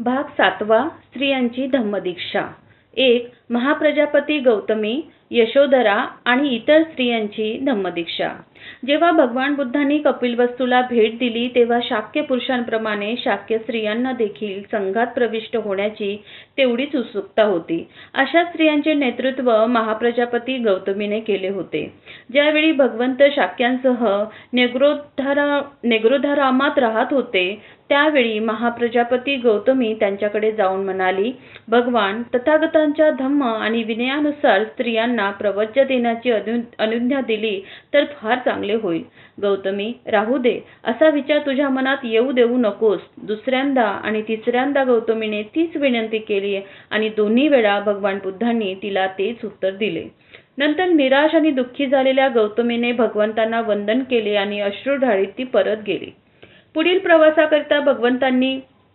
भाग सातवा स्त्रियांची धम्मदीक्षा. एक महाप्रजापती गौतमी यशोधरा आणि इतर स्त्रियांची धम्मदीक्षा. जेव्हा भगवान बुद्धांनी कपिलवस्तूला भेट दिली तेव्हा शाक्य पुरुषांप्रमाणे शाक्य स्त्रियांना देखील संघात प्रविष्ट होण्याची तेवढीच उत्सुकता होती. अशा स्त्रियांचे नेतृत्व महाप्रजापती गौतमीने केले होते. ज्यावेळी भगवंत शाक्यांसह नेग्रोधारा नेग्रोधारामात राहत होते त्यावेळी महाप्रजापती गौतमी त्यांच्याकडे जाऊन म्हणाली भगवान तथागतांच्या धम्म आणि विनयानुसार स्त्रियांना प्रवच्य देण्याची अनुज्ञा दिली तर फार चांगले होईल. गौतमी राहू दे. असा विचार तुझ्या मनात येऊ देऊ नकोस. दुसऱ्यांदा आणि तिसऱ्यांदा गौतमीने तीच विनंती केली आणि दोन्ही वेळा भगवान बुद्धांनी तिला तेच उत्तर दिले. नंतर निराश आणि दुःखी झालेल्या गौतमीने भगवंतांना वंदन केले आणि अश्रू ढाळीत ती परत गेली. पुढील प्रवासाकरिता भगवंतांनी